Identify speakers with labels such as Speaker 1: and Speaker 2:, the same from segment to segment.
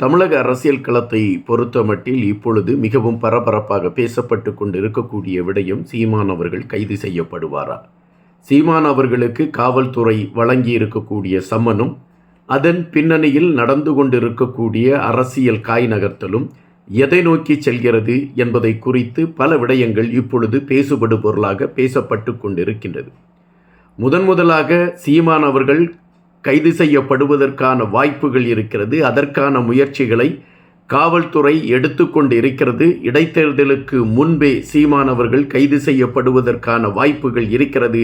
Speaker 1: தமிழக அரசியல் களத்தை பொறுத்தமட்டில் இப்பொழுது மிகவும் பரபரப்பாக பேசப்பட்டு கொண்டு இருக்கக்கூடிய விடயம் சீமான் அவர்கள் கைது செய்யப்படுவாரா? சீமான் அவர்களுக்கு காவல்துறை வழங்கி இருக்கக்கூடிய சம்மனும் அதன் பின்னணியில் நடந்து கொண்டிருக்கக்கூடிய அரசியல் காய் நகர்த்தலும் எதை நோக்கி செல்கிறது என்பதை குறித்து பல விடயங்கள் இப்பொழுது பேசுபடு பொருளாக பேசப்பட்டு கொண்டிருக்கின்றது. முதன் முதலாக சீமான் அவர்கள் கைது செய்யப்படுவதற்கான வாய்ப்புகள் இருக்கிறது. அதற்கான முயற்சிகளை காவல்துறை எடுத்துக்கொண்டு இருக்கிறது இடைத்தேர்தலுக்கு முன்பே சீமான் அவர்கள் கைது செய்யப்படுவதற்கான வாய்ப்புகள் இருக்கிறது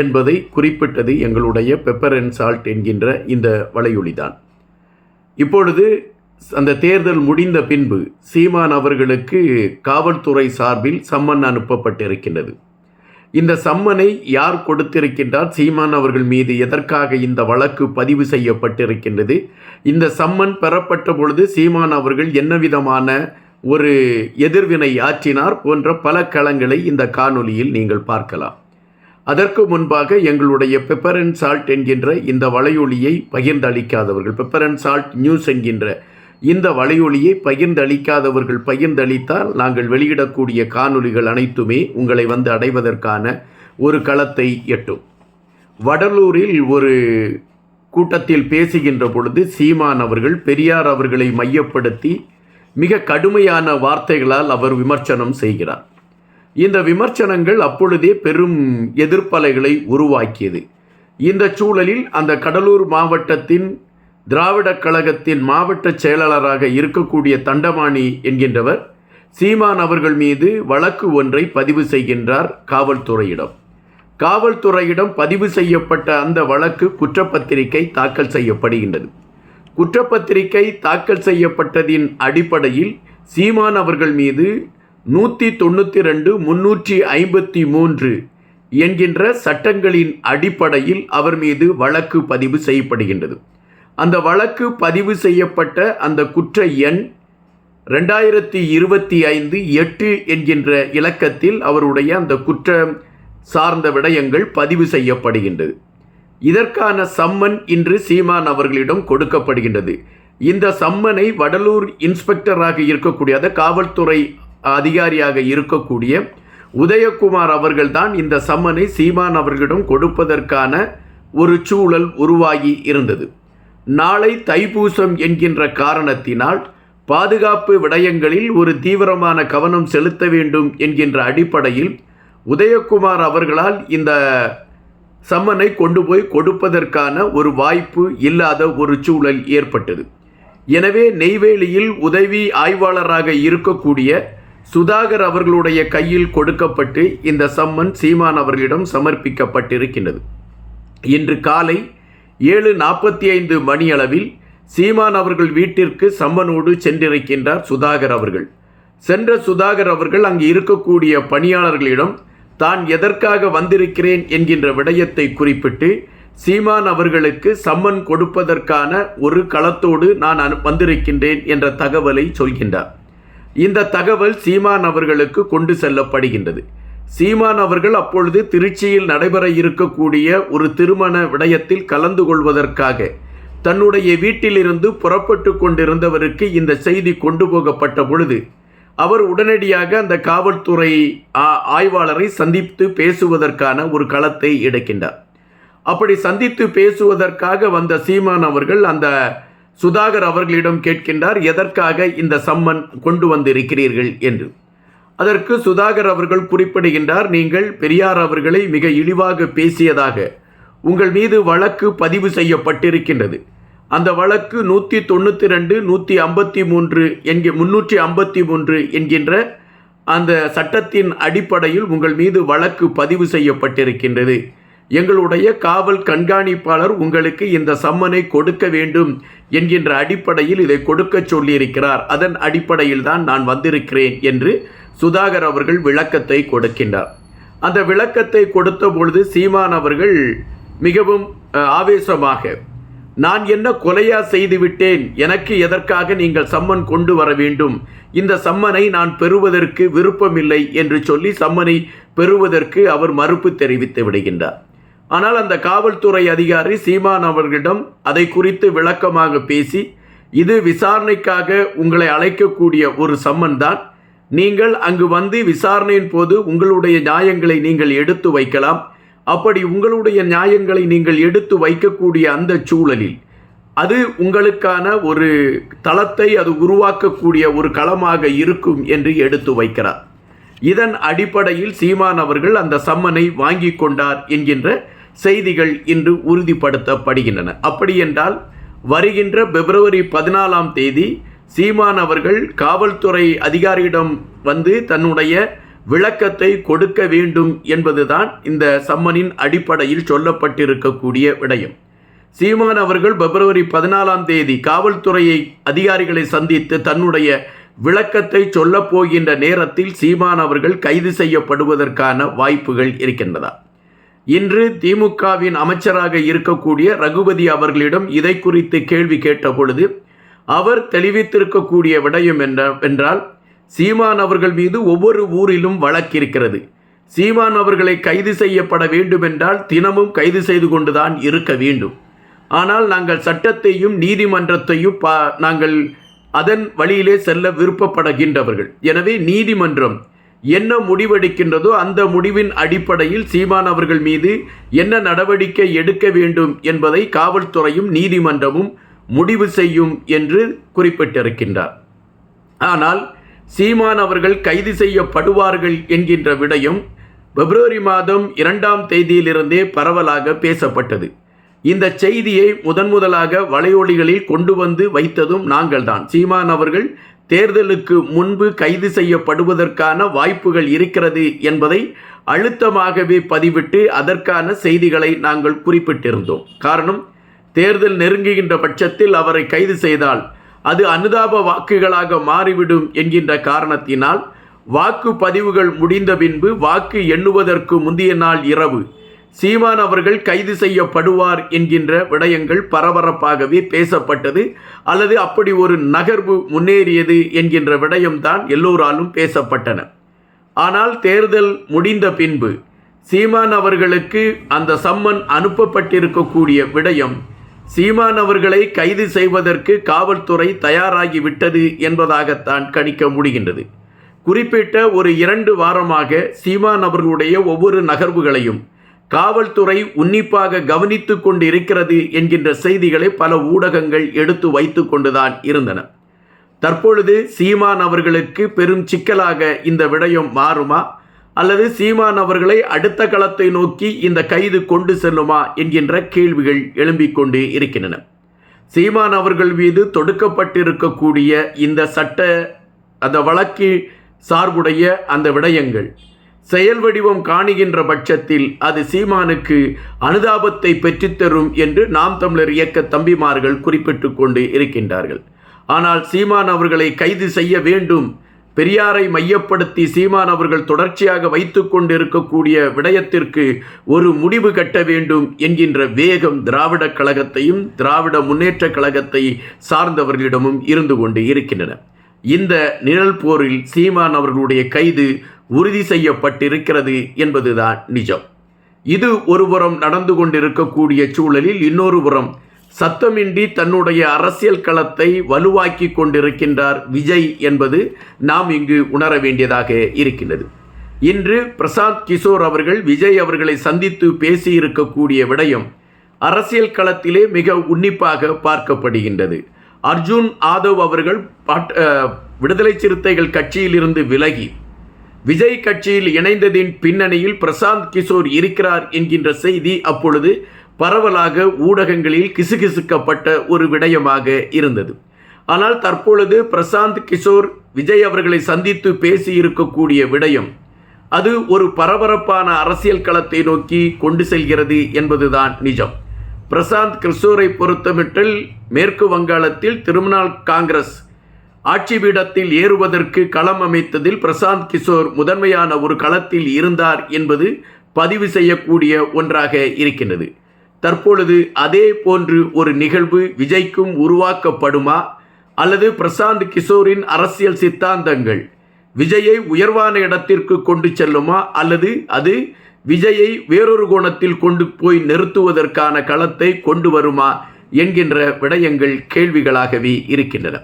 Speaker 1: என்பதை குறிப்பிட்டது எங்களுடைய பெப்பர் அண்ட் சால்ட் என்கின்ற இந்த வலையொலிதான். இப்பொழுது அந்த தேர்தல் முடிந்த பின்பு சீமான் அவர்களுக்கு காவல்துறை சார்பில் சம்மன் அனுப்பப்பட்டிருக்கின்றது. இந்த சம்மனை யார் கொடுத்திருக்கின்றார்? சீமான் அவர்கள் மீது எதற்காக இந்த வழக்கு பதிவு செய்யப்பட்டிருக்கின்றது? இந்த சம்மன் பெறப்பட்ட பொழுது சீமான் அவர்கள் என்ன விதமான ஒரு எதிர்வினை ஆற்றினார் போன்ற பல களங்களை இந்த காணொலியில் நீங்கள் பார்க்கலாம். அதற்கு முன்பாக எங்களுடைய பெப்பர் அண்ட் சால்ட் என்கின்ற இந்த வலையொலியை பகிர்ந்தளிக்காதவர்கள் பெப்பர் அண்ட் சால்ட் நியூஸ் என்கின்ற இந்த வலையொலியை பகிர்ந்தளிக்காதவர்கள் பகிர்ந்தளித்தால் நாங்கள் வெளியிடக்கூடிய காணொலிகள் அனைத்துமே உங்களை வந்து அடைவதற்கான ஒரு களத்தை எட்டும். வடலூரில் ஒரு கூட்டத்தில் பேசுகின்ற பொழுது சீமான் அவர்கள் பெரியார் அவர்களை மையப்படுத்தி மிக கடுமையான வார்த்தைகளால் அவர் விமர்சனம் செய்கிறார். இந்த விமர்சனங்கள் அப்பொழுதே பெரும் எதிர்ப்பலைகளை உருவாக்கியது. இந்த சூழலில் அந்த கடலூர் மாவட்டத்தின் திராவிடக் கழகத்தின் மாவட்ட செயலாளராக இருக்கக்கூடிய தண்டமாணி என்கின்றவர் சீமான் அவர்கள் மீது வழக்கு ஒன்றை பதிவு செய்கின்றார் காவல்துறையிடம். காவல்துறையிடம் பதிவு செய்யப்பட்ட அந்த வழக்கு குற்றப்பத்திரிகை தாக்கல் செய்யப்படுகின்றது. குற்றப்பத்திரிகை தாக்கல் செய்யப்பட்டதின் அடிப்படையில் சீமான் அவர்கள் மீது நூற்றி தொண்ணூற்றி ரெண்டு முன்னூற்றி ஐம்பத்தி மூன்று என்கின்ற சட்டங்களின் அடிப்படையில் அவர் மீது வழக்கு பதிவு செய்யப்படுகின்றது. அந்த வழக்கு பதிவு செய்யப்பட்ட அந்த குற்ற எண் ரெண்டாயிரத்தி இருபத்தி ஐந்து எட்டு என்கின்ற இலக்கத்தில் அவருடைய அந்த குற்றம் சார்ந்த விடயங்கள் பதிவு செய்யப்படுகின்றது. இதற்கான சம்மன் இன்று சீமான் அவர்களிடம் கொடுக்கப்படுகின்றது. இந்த சம்மனை வடலூர் இன்ஸ்பெக்டராக இருக்கக்கூடிய அதாவது காவல்துறை அதிகாரியாக இருக்கக்கூடிய உதயகுமார் அவர்கள்தான் இந்த சம்மனை சீமான் அவர்களிடம் கொடுப்பதற்கான ஒரு சூழல் உருவாகி இருந்தது. நாளை தைப்பூசம் என்கின்ற காரணத்தினால் பாதுகாப்பு விடயங்களில் ஒரு தீவிரமான கவனம் செலுத்த வேண்டும் என்கின்ற அடிப்படையில் உதயகுமார் அவர்களால் இந்த சம்மனை கொண்டு போய் கொடுப்பதற்கான ஒரு வாய்ப்பு இல்லாத ஒரு சூழல் ஏற்பட்டது. எனவே நெய்வேலியில் உதவி ஆய்வாளராக இருக்கக்கூடிய சுதாகர் அவர்களுடைய கையில் கொடுக்கப்பட்டு இந்த சம்மன் சீமான் அவர்களிடம் சமர்ப்பிக்கப்பட்டிருக்கின்றது. இன்று காலை ஏழு நாற்பத்தி ஐந்து மணியளவில் சீமான் அவர்கள் வீட்டிற்கு சம்மனோடு சென்றிருக்கின்றார் சுதாகர் அவர்கள். சென்ற சுதாகர் அவர்கள் அங்கு இருக்கக்கூடிய பணியாளர்களிடம் தான் எதற்காக வந்திருக்கிறேன்? என்கின்ற விடயத்தை குறிப்பிட்டு சீமான் அவர்களுக்கு சம்மன் கொடுப்பதற்கான ஒரு களத்தோடு நான் வந்திருக்கின்றேன் என்ற தகவலை சொல்கின்றார். இந்த தகவல் சீமான் அவர்களுக்கு கொண்டு செல்லப்படுகின்றது. சீமான் அவர்கள் அப்பொழுது திருச்சியில் நடைபெற இருக்கக்கூடிய ஒரு திருமண விடயத்தில் கலந்து கொள்வதற்காக தன்னுடைய வீட்டிலிருந்து புறப்பட்டு கொண்டிருந்தவருக்கு இந்த செய்தி கொண்டு போகப்பட்ட பொழுது அவர் உடனடியாக அந்த காவல்துறை ஆய்வாளரை சந்தித்து பேசுவதற்கான ஒரு களத்தை எடுக்கின்றார். அப்படி சந்தித்து பேசுவதற்காக வந்த சீமான் அவர்கள் அந்த சுதாகர் அவர்களிடம் கேட்கின்றார் எதற்காக இந்த சம்மன் கொண்டு வந்திருக்கிறீர்கள்? என்று. அதற்கு சுதாகர் அவர்கள் குறிப்பிடுகின்றார் நீங்கள் பெரியார் அவர்களை மிக இழிவாக பேசியதாக உங்கள் மீது வழக்கு பதிவு செய்யப்பட்டிருக்கின்றது. அந்த வழக்கு நூற்றி தொண்ணூற்றி ரெண்டு நூற்றி ஐம்பத்தி மூன்று என்கிற முன்னூற்றி ஐம்பத்தி மூன்று என்கின்ற அந்த சட்டத்தின் அடிப்படையில் உங்கள் மீது வழக்கு பதிவு செய்யப்பட்டிருக்கின்றது. எங்களுடைய காவல் கண்காணிப்பாளர் உங்களுக்கு இந்த சம்மனை கொடுக்க வேண்டும் என்கின்ற அடிப்படையில் இதை கொடுக்க சொல்லியிருக்கிறார். அதன் அடிப்படையில் தான் நான் வந்திருக்கிறேன் என்று சுதாகர் அவர்கள் விளக்கத்தை கொடுக்கின்றார். அந்த விளக்கத்தை கொடுத்த பொழுது சீமான் அவர்கள் மிகவும் ஆவேசமாக நான் என்ன கொலையா செய்துவிட்டேன் எனக்கு எதற்காக நீங்கள் சம்மன் கொண்டு வர வேண்டும்? இந்த சம்மனை நான் பெறுவதற்கு விருப்பமில்லை என்று சொல்லி சம்மனை பெறுவதற்கு அவர் மறுப்பு தெரிவித்து விடுகின்றார். ஆனால் அந்த காவல்துறை அதிகாரி சீமான் அவர்களிடம் அதை குறித்து விளக்கமாக பேசி இது விசாரணைக்காக உங்களை அழைக்கக்கூடிய ஒரு சம்மன் தான். நீங்கள் அங்கு வந்து விசாரணையின் போது உங்களுடைய நியாயங்களை நீங்கள் எடுத்து வைக்கலாம். அப்படி உங்களுடைய நியாயங்களை நீங்கள் எடுத்து வைக்கக்கூடிய அந்த சூழலில் அது உங்களுக்கான ஒரு தளத்தை அது உருவாக்கக்கூடிய ஒரு களமாக இருக்கும் என்று எடுத்து வைக்கிறார். இதன் அடிப்படையில் சீமான் அவர்கள் அந்த சம்மனை வாங்கி கொண்டார் என்கின்ற செய்திகள் இன்று உறுதிப்படுத்தப்படுகின்றன. அப்படி என்றால் வருகின்ற பிப்ரவரி பதினாலாம் தேதி சீமான் அவர்கள் காவல்துறை அதிகாரியிடம் வந்து தன்னுடைய விளக்கத்தை கொடுக்க வேண்டும் என்பதுதான் இந்த சம்மனின் அடிப்படையில் சொல்லப்பட்டிருக்கக்கூடிய விடயம். சீமான் அவர்கள் பிப்ரவரி பதினாலாம் தேதி காவல்துறையை அதிகாரிகளை சந்தித்து தன்னுடைய விளக்கத்தை சொல்லப் போகின்ற நேரத்தில் சீமான் அவர்கள் கைது செய்யப்படுவதற்கான வாய்ப்புகள் இருக்கின்றதா இன்று திமுகவின் அமைச்சராக இருக்கக்கூடிய ரகுபதி அவர்களிடம் இதை குறித்து கேள்வி கேட்டபொழுது அவர் தெளிவித்திருக்கக்கூடிய விடயம் என்ற என்றால் சீமான் அவர்கள் மீது ஒவ்வொரு ஊரிலும் வழக்கிருக்கிறது சீமான் அவர்களை கைது செய்யப்பட வேண்டுமென்றால் தினமும் கைது செய்து கொண்டுதான் இருக்க வேண்டும். ஆனால் நாங்கள் சட்டத்தையும் நீதிமன்றத்தையும் பா நாங்கள் அதன் வழியிலே செல்ல விருப்பப்படுகின்றவர்கள். எனவே நீதிமன்றம் என்ன முடிவெடுக்கின்றதோ அந்த முடிவின் அடிப்படையில் சீமான் அவர்கள் மீது என்ன நடவடிக்கை எடுக்க வேண்டும் என்பதை காவல்துறையும் நீதிமன்றமும் முடிவு செய்யும் என்று குறிப்பிட்டிருக்கின்றார். ஆனால் சீமான் அவர்கள் கைது செய்யப்படுவார்கள் என்கின்ற விடயம் பிப்ரவரி மாதம் இரண்டாம் தேதியிலிருந்தே பரவலாக பேசப்பட்டது. இந்த செய்தியை முதன் முதலாக வலையொலிகளில் கொண்டு வந்து வைத்ததும் நாங்கள்தான். சீமான் அவர்கள் தேர்தலுக்கு முன்பு கைது செய்யப்படுவதற்கான வாய்ப்புகள் இருக்கிறது என்பதை அழுத்தமாகவே பதிவிட்டு அதற்கான செய்திகளை நாங்கள் குறிப்பிட்டிருந்தோம். காரணம் தேர்தல் நெருங்குகின்ற பட்சத்தில் அவரை கைது செய்தால் அது அனுதாப வாக்குகளாக மாறிவிடும் என்கின்ற காரணத்தினால் வாக்கு பதிவுகள் முடிந்த பின்பு வாக்கு எண்ணுவதற்கு முந்தைய நாள் இரவு சீமான் அவர்கள் கைது செய்யப்படுவார் என்கின்ற விடயங்கள் பரபரப்பாகவே பேசப்பட்டது அல்லது அப்படி ஒரு நகர்வு முன்னேறியது என்கின்ற விடயம்தான் எல்லோராலும் பேசப்பட்டன. ஆனால் தேர்தல் முடிந்த பின்பு சீமான் அவர்களுக்கு அந்த சம்மன் அனுப்பப்பட்டிருக்கக்கூடிய விடயம் சீமான் அவர்களை கைது செய்வதற்கு காவல்துறை தயாராகிவிட்டது என்பதாகத்தான் கணிக்க முடிகின்றது. குறிப்பிட்ட ஒரு இரண்டு வாரமாக சீமான் அவர்களுடைய ஒவ்வொரு நகர்வுகளையும் காவல்துறை உன்னிப்பாக கவனித்து கொண்டு இருக்கிறது என்கின்ற செய்திகளை பல ஊடகங்கள் எடுத்து வைத்து கொண்டுதான் இருந்தன. தற்பொழுது சீமான் அவர்களுக்கு பெரும் சிக்கலாக இந்த விடயம் மாறுமா? அல்லது சீமான் அவர்களை அடுத்த களத்தை நோக்கி இந்த கைது கொண்டு செல்லுமா என்கின்ற கேள்விகள் எழும்பிக் கொண்டு இருக்கின்றன. சீமான் அவர்கள் மீது தொடுக்கப்பட்டிருக்கக்கூடிய இந்த சட்ட அந்த வழக்கு சார்புடைய அந்த விடயங்கள் செயல் வடிவம் காணுகின்ற பட்சத்தில் அது சீமானுக்கு அனுதாபத்தை பெற்றுத்தரும் என்று நாம் தமிழர் இயக்க தம்பிமார்கள் குறிப்பிட்டு கொண்டு இருக்கின்றார்கள். ஆனால் சீமான் அவர்களை கைது செய்ய வேண்டும் பெரியாரை மையப்படுத்தி சீமான் அவர்கள் தொடர்ச்சியாக வைத்து கொண்டிருக்கக்கூடிய விடயத்திற்கு ஒரு முடிவு கட்ட வேண்டும் என்கின்ற வேகம் திராவிட கழகத்தையும் திராவிட முன்னேற்ற கழகத்தை சார்ந்தவர்களிடமும் இருந்து கொண்டு இருக்கின்றன. இந்த நிழல் போரில் சீமான் அவர்களுடைய கைது உறுதி செய்யப்பட்டிருக்கிறது என்பதுதான் நிஜம். இது ஒருபுறம் நடந்து கொண்டிருக்கக்கூடிய சூழலில் இன்னொரு புறம் சத்தமின்றி தன்னுடைய அரசியல் களத்தை வலுவாக்கி கொண்டிருக்கின்றார் விஜய் என்பது நாம் இங்கு உணர வேண்டியதாக இருக்கின்றது. இன்று பிரசாந்த் கிஷோர் அவர்கள் விஜய் அவர்களை சந்தித்து பேசியிருக்கக்கூடிய விடயம் அரசியல் களத்திலே மிக உன்னிப்பாக பார்க்கப்படுகின்றது. அர்ஜுன் ஆதவ் அவர்கள் விடுதலை சிறுத்தைகள் கட்சியிலிருந்து விலகி விஜய் கட்சியில் இணைந்ததின் பின்னணியில் பிரசாந்த் கிஷோர் இருக்கிறார் என்கின்ற செய்தி அப்பொழுது பரவலாக ஊடகங்களில் கிசுகிசுக்கப்பட்ட ஒரு விடயமாக இருந்தது. ஆனால் தற்பொழுது பிரசாந்த் கிஷோர் விஜய் அவர்களை சந்தித்து பேசி இருக்கக்கூடிய விடயம் அது ஒரு பரபரப்பான அரசியல் களத்தை நோக்கி கொண்டு செல்கிறது என்பதுதான் நிஜம். பிரசாந்த் கிஷோரை பொறுத்தமட்டில் மேற்கு வங்காளத்தில் திருமணால் காங்கிரஸ் ஆட்சி பீடத்தில் ஏறுவதற்கு களம் அமைத்ததில் பிரசாந்த் கிஷோர் முதன்மையான ஒரு களத்தில் இருந்தார் என்பது பதிவு செய்யக்கூடிய ஒன்றாக இருக்கின்றது. தற்பொழுது அதே போன்று ஒரு நிகழ்வு விஜய்க்கும் உருவாக்கப்படுமா? அல்லது பிரசாந்த் கிஷோரின் அரசியல் சித்தாந்தங்கள் விஜயை உயர்வான இடத்திற்கு கொண்டு செல்லுமா? அல்லது அது விஜயை வேறொரு கோணத்தில் கொண்டு போய் நிறுத்துவதற்கான களத்தை கொண்டு வருமா? என்கின்ற விடயங்கள் கேள்விகளாகவே இருக்கின்றன.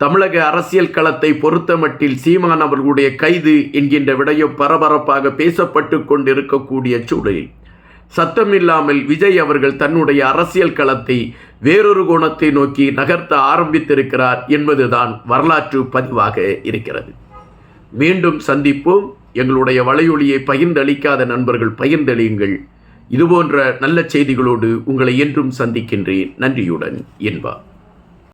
Speaker 1: தமிழக அரசியல் களத்தை பொறுத்தமட்டில் சீமான் அவர்களுடைய கைது என்கின்ற விடயம் பரபரப்பாக பேசப்பட்டு கொண்டிருக்கக்கூடிய சூழலில் சத்தமில்லாமல் விஜய் அவர்கள் தன்னுடைய அரசியல் களத்தை வேறொரு கோணத்தை நோக்கி நகர்த்த ஆரம்பித்திருக்கிறார் என்பதுதான் வரலாற்று பதிவாக இருக்கிறது. மீண்டும் சந்திப்போம். எங்களுடைய வலையொலியை பகிர்ந்தளிக்காத நண்பர்கள் பகிர்ந்தளியுங்கள். இதுபோன்ற நல்ல செய்திகளோடு உங்களை என்றும் சந்திக்கின்றேன். நன்றியுடன் என்பார்.